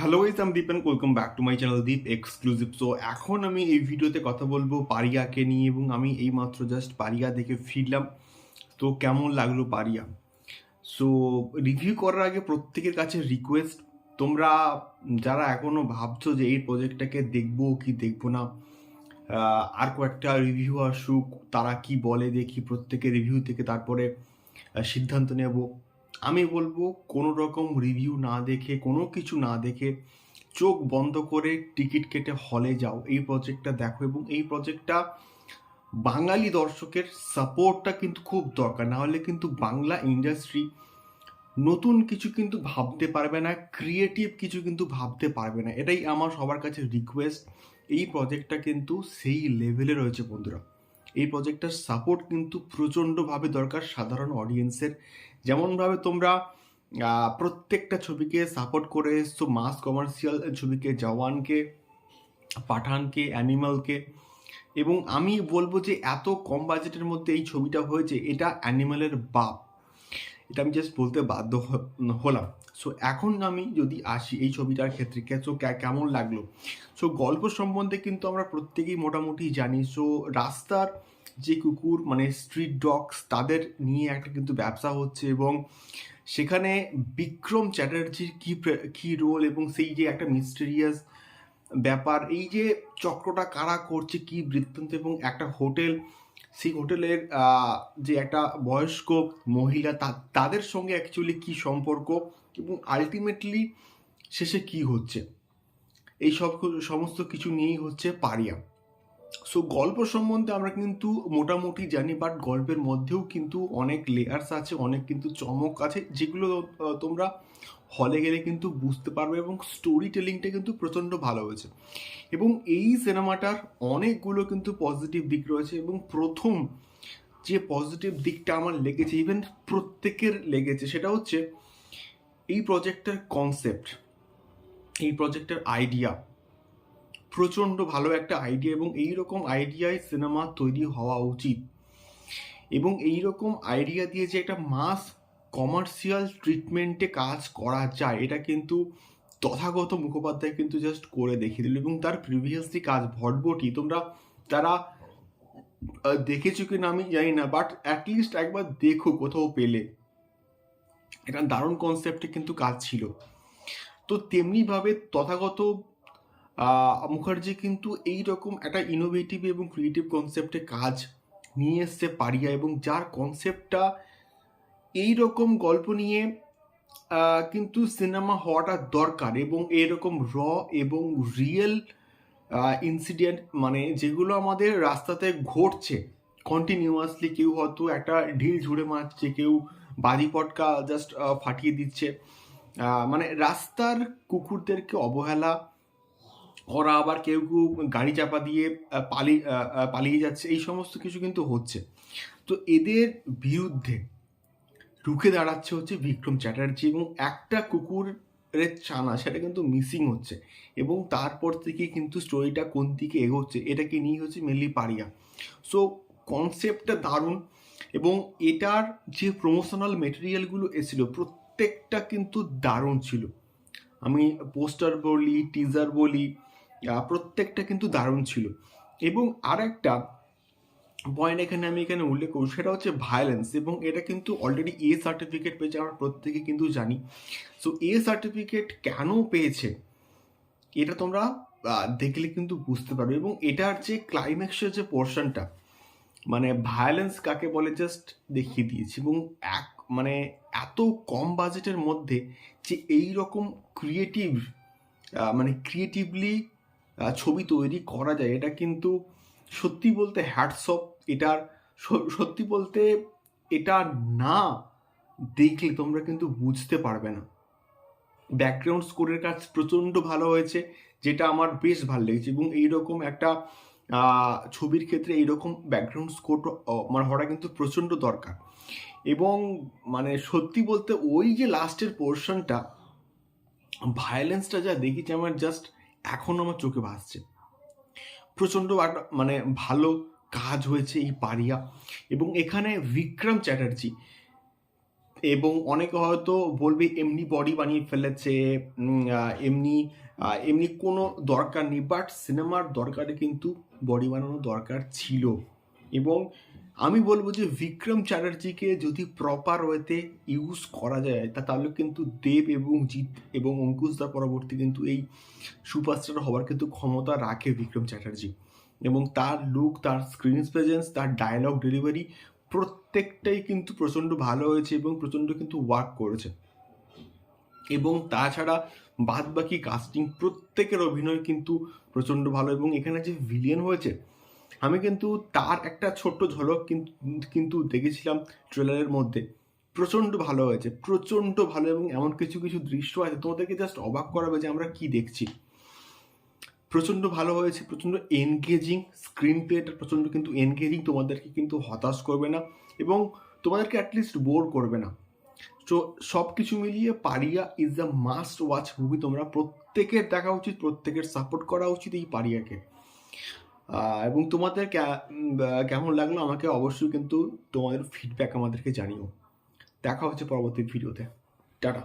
Hello is am Deep and welcome back to my channel Deep exclusive so এখন আমি এই ভিডিওতে কথা বলব পারিয়াকে নিয়ে এবং আমি এই মাত্র জাস্ট পারিয়া দেখে ফিরলাম। তো কেমন লাগল পারিয়া? সো রিভিউ করার আগে প্রত্যেকের কাছে রিকোয়েস্ট তোমরা যারা এখনও ভাবছ যে এই প্রজেক্টটাকে দেখব কি দেখব না আর কয়েকটা রিভিউ আসুক, তারা কি বলে, দেখি প্রত্যেকের রিভিউ থেকে তারপরে সিদ্ধান্ত নেব। আমি বলব কোনো রকম রিভিউ না দেখে, কোনো কিছু না দেখে চোখ বন্ধ করে টিকিট কেটে হলে যাও। এই প্রজেক্টটা দেখো এবং এই প্রজেক্টটা বাঙালি দর্শকের সাপোর্টটা কিন্তু খুব দরকার। না হলে কিন্তু বাংলা ইন্ডাস্ট্রি নতুন কিছু কিন্তু ভাবতে পারবে না ক্রিয়েটিভ কিছু কিন্তু ভাবতে পারবে না। এটাই আমার সবার কাছে রিকোয়েস্ট এই প্রজেক্টটা কিন্তু সেই লেভেলে রয়েছে বন্ধুরা। এই প্রজেক্টটার সাপোর্ট কিন্তু প্রচণ্ডভাবে দরকার সাধারণ অডিয়েন্সের যেমনভাবে তোমরা প্রত্যেকটা ছবিকে সাপোর্ট করে এসছো মাস কমার্শিয়াল ছবিকে, জওয়ানকে, পাঠানকে অ্যানিমালকে এবং আমি বলব যে এত কম বাজেটের মধ্যে এই ছবিটা হয়েছে, এটা অ্যানিমালের বাপ। এটা আমি জাস্ট বলতে বাধ্য হলাম। সো এখন আমি যদি আসি এই ছবিটার ক্ষেত্রে so কেমন লাগল? সো গল্প সম্বন্ধে কিন্তু আমরা প্রত্যেকেই মোটামুটি জানি। সো রাস্তার যে কুকুর মানে স্ট্রিট ডগস তাদের নিয়ে একটা কিন্তু ব্যবসা হচ্ছে এবং সেখানে বিক্রম চ্যাটার্জির কী কী রোল এবং সেই যে একটা মিস্টেরিয়াস ব্যাপার, এই যে চক্রটা কারা করছে, কি বৃত্তান্ত এবং একটা হোটেল সেই হোটেলের যে একটা বয়স্ক মহিলা তাদের সঙ্গে অ্যাকচুয়ালি কি সম্পর্ক এবং আলটিমেটলি শেষে কি হচ্ছে? এই সব সমস্ত কিছু নিয়েই হচ্ছে পারিয়া সো গল্প সম্বন্ধে আমরা কিন্তু মোটামুটি জানি বাট গল্পের মধ্যেও কিন্তু অনেক লেয়ার্স আছে, অনেক কিন্তু চমক আছে, যেগুলো তোমরা হলে গেলে কিন্তু বুঝতে পারবে এবং স্টোরি টেলিংটা কিন্তু প্রচণ্ড ভালো হয়েছে। এবং এই সিনেমাটার অনেকগুলো কিন্তু পজিটিভ দিক রয়েছে এবং প্রথম যে পজিটিভ দিকটা আমার লেগেছে ইভেন প্রত্যেকের লেগেছে, সেটা হচ্ছে এই প্রজেক্টের কনসেপ্ট এই প্রজেক্টের আইডিয়া প্রচণ্ড ভালো একটা আইডিয়া এবং এই রকম আইডিয়ায় সিনেমা তৈরি হওয়া উচিত। এবং এই রকম আইডিয়া দিয়ে যে একটা মাস কমার্শিয়াল ট্রিটমেন্টে কাজ করা যায়, এটা কিন্তু তথাগত মুখোপাধ্যায় কিন্তু জাস্ট করে দেখিয়ে দিল। এবং তার প্রিভিয়াসলি কাজ ভটভটি, তোমরা তারা দেখেছ কি না আমি জানি না বাট অ্যাটলিস্ট একবার দেখো কোথাও পেলে। এটা দারুণ কনসেপ্টে কিন্তু কাজ ছিল। তো তেমনিভাবে তথাগত মুখার্জি কিন্তু এই রকম একটা ইনোভেটিভ এবং ক্রিয়েটিভ কনসেপ্টে কাজ নিয়ে এসছে পারিয়া এবং যার কনসেপ্টটা এই রকম গল্প নিয়ে কিন্তু সিনেমা হওয়াটা দরকার এবং এরকম র এবং রিয়েল ইনসিডেন্ট মানে যেগুলো আমাদের রাস্তাতে ঘটছে কন্টিনিউয়াসলি কেউ হয়তো একটা ঢিল ঝুড়ে মারছে, কেউ বাজি পটকা জাস্ট ফাটিয়ে দিচ্ছে। মানে রাস্তার কুকুরদেরকে অবহেলা ওরা আবার কেউ কেউ গাড়ি চাপা দিয়ে আহ, পালিয়ে যাচ্ছে এই সমস্ত কিছু কিন্তু হচ্ছে। তো এদের বিরুদ্ধে রুখে দাঁড়াচ্ছে হচ্ছে বিক্রম চ্যাটার্জি এবং একটা কুকুরের চানা সেটা কিন্তু মিসিং হচ্ছে এবং তারপর থেকে কিন্তু স্টোরিটা কোন দিকে এগোচ্ছে এটাকে নিয়ে হচ্ছে মেনলি পারিয়া সো কনসেপ্টটা দারুণ এবং এটার যে প্রমোশনাল মেটেরিয়ালগুলো এসেছিল প্রত্যেকটা কিন্তু দারুণ ছিল। আমি পোস্টার বলি টিজার বলি প্রত্যেকটা কিন্তু দারুণ ছিল। এবং আর একটা পয়েন্ট এখানে আমি এখানে উল্লেখ করব, সেটা হচ্ছে ভায়োলেন্স এবং এটা কিন্তু অলরেডি এ সার্টিফিকেট পেয়েছে, আমরা প্রত্যেকে কিন্তু জানি। সো এ সার্টিফিকেট কেন পেয়েছে, এটা তোমরা দেখলে কিন্তু বুঝতে পারবে এবং এটার যে ক্লাইম্যাক্সের যে পোর্শনটা মানে ভায়োলেন্স কাকে বলে জাস্ট দেখিয়ে দিয়েছে এবং এক মানে এত কম বাজেটের মধ্যে যে এই রকম ক্রিয়েটিভ মানে ক্রিয়েটিভলি ছবি তৈরি করা যায়। এটা কিন্তু সত্যি বলতে হ্যাটসঅপ এটার সত্যি বলতে এটা না দেখলে তোমরা কিন্তু বুঝতে পারবে না। ব্যাকগ্রাউন্ড স্কোরের কাজ প্রচণ্ড ভালো হয়েছে, যেটা আমার বেশ ভালো লেগেছে এবং এইরকম একটা ছবির ক্ষেত্রে এইরকম ব্যাকগ্রাউন্ড স্কোর আমার হওয়াটা কিন্তু প্রচণ্ড দরকার। এবং মানে সত্যি বলতে ওই যে লাস্টের পোর্শনটা ভায়োলেন্সটা যা দেখেছি আমার জাস্ট এখন আমার চোখে ভাসছে। প্রচণ্ড মানে ভালো কাজ হয়েছে এই পারিয়া এবং এখানে বিক্রম চ্যাটার্জি এবং অনেকে হয়তো বলবে এমনি বডি বানিয়ে ফেলেছে এমনি এমনি কোনো দরকার নেই বাট সিনেমার দরকারে কিন্তু বডি বানানোর দরকার ছিল। এবং আমি বলব যে বিক্রম চ্যাটার্জিকে যদি প্রপার ওয়েতে ইউজ করা যায়, তা তাহলে কিন্তু দেব এবং জিৎ এবং অঙ্কুশদা পরবর্তী কিন্তু এই সুপারস্টার হওয়ার কিন্তু ক্ষমতা রাখে বিক্রম চ্যাটার্জি এবং তার লুক তার স্ক্রিন প্রেজেন্স তার ডায়লগ ডেলিভারি প্রত্যেকটাই কিন্তু প্রচণ্ড ভালো হয়েছে এবং প্রচণ্ড কিন্তু ওয়ার্ক করেছে। এবং তাছাড়া বাদ বাকি কাস্টিং প্রত্যেকের অভিনয় কিন্তু প্রচণ্ড ভালো এবং এখানে যে ভিলিয়ন হয়েছে আমি কিন্তু তার একটা ছোট্ট ঝলক কিন্তু দেখেছিলাম ট্রেলারের মধ্যে। প্রচণ্ড ভালো হয়েছে, প্রচণ্ড ভালো এবং এমন কিছু কিছু দৃশ্য আছে তোমাদেরকে জাস্ট অবাক করাবে যে আমরা কি দেখছি। প্রচণ্ড ভালো হয়েছে, প্রচণ্ড এনগেজিং স্ক্রিন প্লেটা প্রচণ্ড কিন্তু এনগেজিং তোমাদেরকে কিন্তু হতাশ করবে না এবং তোমাদেরকে অ্যাটলিস্ট বোর করবে না। তো সব কিছু মিলিয়ে Pariah is the must watch movie তোমরা প্রত্যেকের দেখা উচিত, প্রত্যেকের সাপোর্ট করা উচিত এই পারিয়াকে। এবং তোমাদের কেমন লাগল আমাকে অবশ্যই কিন্তু তোমাদের ফিডব্যাক আমাদেরকে জানিও। দেখা হচ্ছে পরবর্তী ভিডিওতে টাটা।